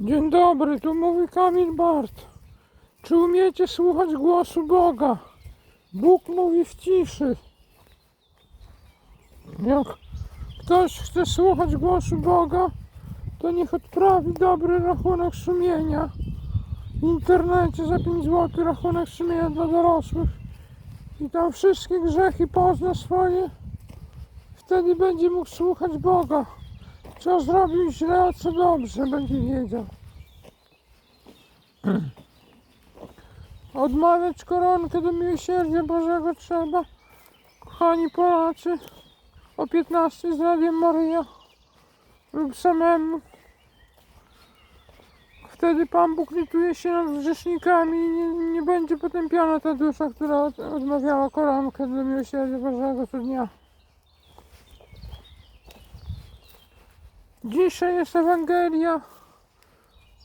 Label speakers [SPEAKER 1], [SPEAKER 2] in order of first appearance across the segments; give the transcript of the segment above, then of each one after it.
[SPEAKER 1] Dzień dobry, tu mówi Kamil Bart. Czy umiecie słuchać głosu Boga? Bóg mówi w ciszy. Jak ktoś chce słuchać głosu Boga, to niech odprawi dobry rachunek sumienia. W internecie za 5 zł rachunek sumienia dla dorosłych. I tam wszystkie grzechy pozna swoje. Wtedy będzie mógł słuchać Boga. Co zrobił źle, a co dobrze, będzie wiedział. Odmawiać koronkę do miłosierdzia Bożego trzeba. Kochani Polacy, o 15 z Radiem Maryja lub samemu. Wtedy Pan Bóg lituje się nad grzesznikami i nie, nie będzie potępiona ta dusza, która od, odmawiała koronkę do miłosierdzia Bożego co dnia. Dzisiaj jest Ewangelia.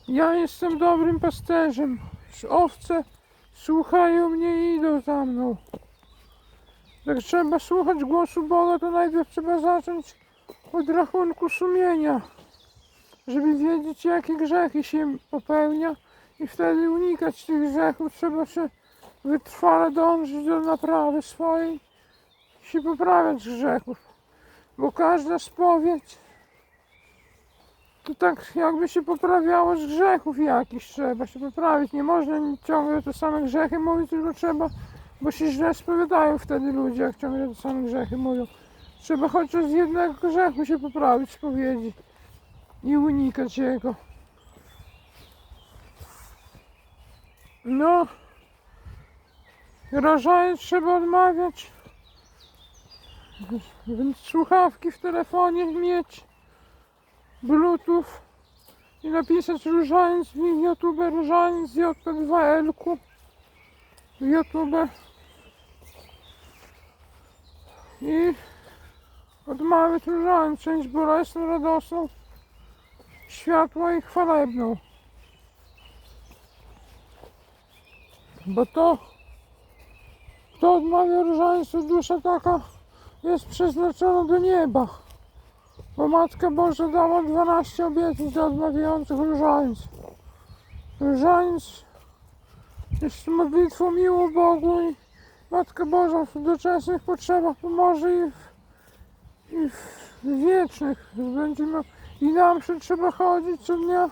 [SPEAKER 1] Ja jestem dobrym pasterzem. Owce słuchają mnie i idą za mną. Jak trzeba słuchać głosu Boga, to najpierw trzeba zacząć od rachunku sumienia, żeby wiedzieć, jakie grzechy się popełnia i wtedy unikać tych grzechów. Trzeba się wytrwale dążyć do naprawy swojej się poprawiać grzechów, bo każda spowiedź to tak jakby się poprawiało z grzechów jakichś trzeba się poprawić. Nie można ciągle te same grzechy mówić, tylko trzeba, bo się źle spowiadają wtedy ludzie, jak ciągle te same grzechy mówią. Trzeba chociaż z jednego grzechu się poprawić spowiedzi i unikać jego. No, rażając trzeba odmawiać, więc słuchawki w telefonie mieć. Bluetooth i napisać różaniec w YouTube, różaniec JP2L-ku w YouTube i odmawiać różaniec, część bolesną, radosną, światła i chwalebną. Bo to, kto odmawia różaniec, to dusza taka jest przeznaczona do nieba. Bo Matka Boża dała 12 obietnic dla odmawiających różańc. Różańc jest modlitwą miłą Bogu i Matka Boża w doczesnych potrzebach pomoże i w, i w wiecznych. Będziemy, I nam się trzeba chodzić co dnia.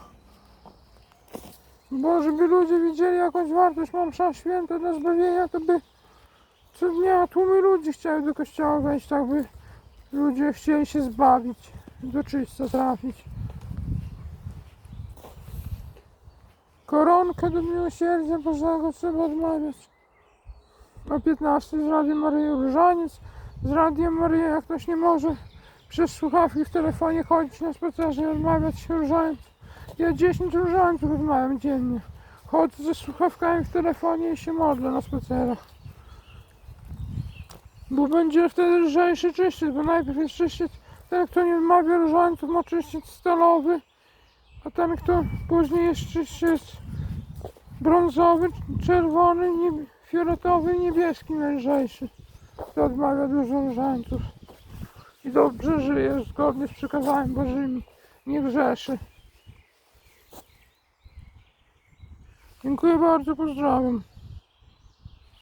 [SPEAKER 1] Bo żeby ludzie widzieli jakąś wartość ma msza święta dla zbawienia, to by co dnia tłumy ludzi chciały do kościoła wejść, tak by ludzie chcieli się zbawić, do czyśca trafić. Koronkę do miłosierdzia Bożego trzeba odmawiać. O 15 z Radiem Maryja Różaniec. Z Radiem Maryja, jak ktoś nie może przez słuchawki w telefonie chodzić na spacerze i odmawiać różaniec. Ja 10 różańców odmawiam dziennie. Chodzę ze słuchawkami w telefonie i się modlę na spacerach. Bo będzie wtedy lżejszy czyściec, bo najpierw jest czyściec, ten kto nie odmawia różańców ma czyściec stalowy, a ten kto później jest czyściec brązowy, czerwony, nieb- fioletowy niebieski najlżejszy. Kto odmawia dużo różańców i dobrze żyje zgodnie z przykazami Bożymi, nie grzeszy. Dziękuję bardzo, pozdrawiam.